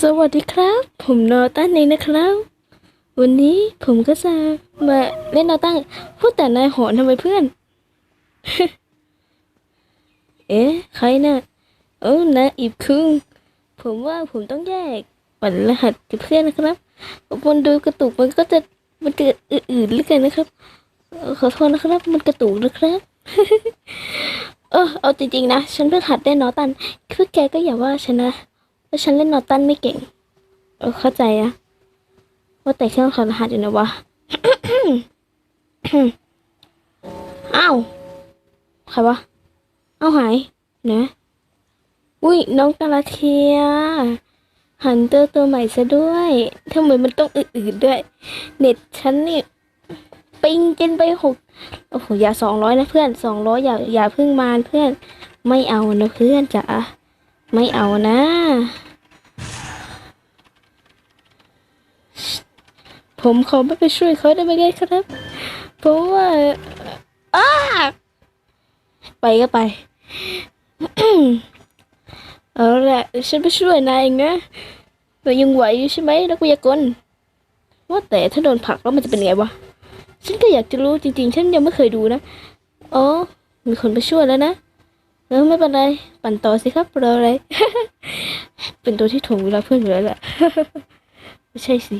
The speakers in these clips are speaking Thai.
สวัสดีครับ ผมนอตันเองนะครับ วันนี้ผมก็จะมาเล่นนอตันพูดแต่นายหอนทำไมเพื่อน เอ๊ะใครน่ะเออนายอีบคึงผมว่าผมต้องแยกปันรหัสกับเพื่อนนะครับมันดูกระตุกมันก็จะมันเกิดอื่นๆหรือไงนะครับขอโทษนะครับ มันกระตุกนะครับเออเอาจริงๆนะ ฉันเพิ่งหัดเล่นนอตันคือแกก็อย่าว่าฉันนะ ว่าฉันเล่นนอตันไม่เก่ง เออเข้าใจอะว่าแต่เครื่องถอดรหัสอยู่นะวะ อ้าวใครวะ เอาหายนะอุ้ยน้องกาลาเทีย หันเตอร์ตัวใหม่ซะด้วยทำไมมันต้องอื่นๆด้วย เน็ตฉันนี่ปิงกินไปหกโอ้โหอย่าสองร้อยนะเพื่อนสองร้อยอย่าอย่าพิ่งมานเพื่อน ไม่เอานะเพื่อนจ๋าไม่เอานะ ผมขอไม่ไปช่วยเขาได้ไหมครับ เพราะว่าอ้าไปก็ไป เอาละฉันไปช่วยนายเองนะแต่ยังไหวอยู่ใช่ไหมนักวิทยากรว่าแต่ถ้าโดนผลักแล้วมันจะเป็นไงวะ ฉันก็อยากจะรู้จริงๆ ฉันยังไม่เคยดูนะ อ๋อ มีคนไปช่วยแล้วนะเออไม่เป็นไร ปั่นต่อสิครับรออะไร เป็นตัวที่ถ่วงเวลาเพื่อนอยู่แล้วแหละไม่ใช่สิ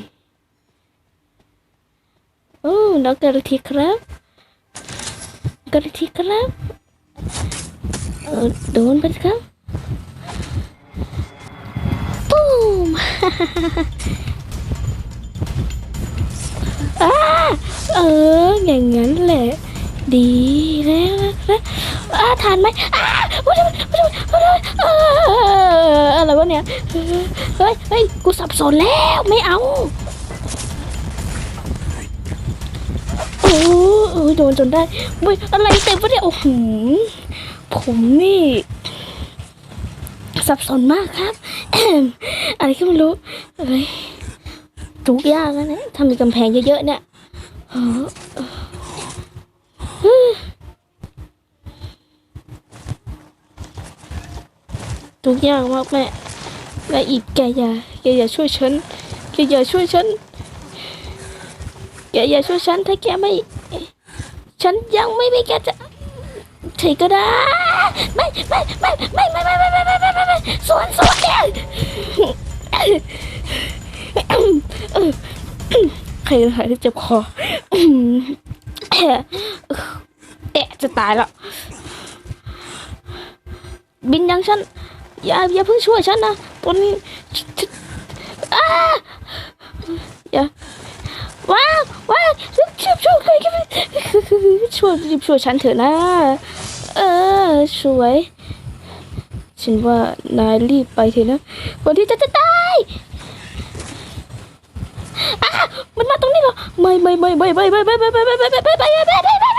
โอ้น้องกระทิครับกระทิครับเออโดนไปครับปูมอ้าเอออย่างนั้นแหละ ดีแล้วนะอ้าทานไหมอ้าวุ้ยวุ้ยวุ้ยเอออะไรวะเนี่ยเฮ้ยเฮ้ยกูสับสนแล้วไม่เอา โดนจนได้เว้ยอะไรเต็มวะเนี่ยโอ้โหผมนี่ สับสนมากครับอะไรก็ไม่รู้เอ้ยทุกยากนะเนี่ยถ้ามีกำแพงเยอะๆเนี่ยเออเออทุกยากมากแม่แม่อีกแกอย่าแกอย่าช่วยฉันแกอย่าช่วยฉันแกอย่าช่วยฉันถ้าแกไม่ ฉันยังไม่มีแกจะใช่ก็ได้ไม่ไม่ไม่ไม่ไม่ไม่ไม่ไม่ไม่ไม่ไม่ไม่สวนสวนเนี่ยใครหายที่เจ็บคอแอะจะตายแล้ว บินยังฉัน อย่าอย่าเพิ่งช่วยฉันนะตอนนี้อ้าอย่าว้าวว้าวช่วยช่วยช่วยช่วย ช่วยรีบช่วยฉันเถอะนะ เออช่วย ฉันว่านายรีบไปเถอะนะก่อนที่จะจะตายอะมันมาตรงนี้เหรอ ไม่ไม่ไม่ไม่ไม่ไม่ไม่ไม่ไม่ไม่ไม่ไม่ไม่ไม่ไม่ไม่ไ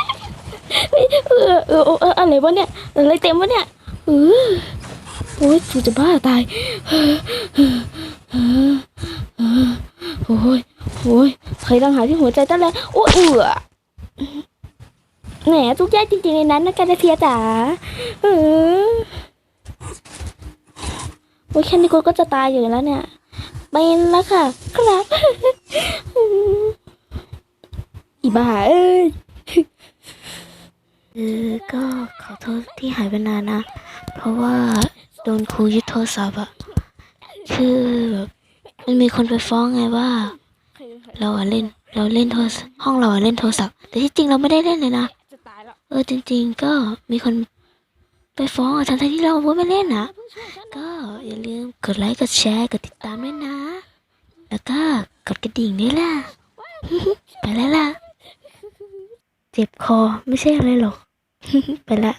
ม่เออเออเอออะไรวะเนี่ยอะไรเต็มวะเนี่ยเออโอ้ยกูจะบ้าตายโอ้ยโอ้ยใครต้องหาที่หัวใจตั้งแล้วโอ้ยเอือ แหมทุกแย่จริงๆในนั้นนะกันเทียจ๋าเออโอ้ยแค่นี้กูก็จะตายอยู่แล้วเนี่ย เป็นแล้วค่ะ ครับอีบ้าเอ้ยเออก็ขอโทษที่หายไปนานนะ เพราะว่าโดนครูยึดโทรศัพท์อะคือแบบมันมีคนไปฟ้องไงว่า เราอะเล่นเราเล่นโทรศัพท์ห้องเราอะเล่นโทรศัพท์แต่ที่จริงเราไม่ได้เล่นเลยนะ เออจริง ๆ ก็มีคนไปฟ้องอะทั้งที่เราไม่เล่นนะก็อย่าลืมกดไลค์กดแชร์กดติดตามด้วยนะ แล้วก็กดกระดิ่งด้วยล่ะ ไปแล้วล่ะ เจ็บคอไม่ใช่อะไรหรอก ไปละ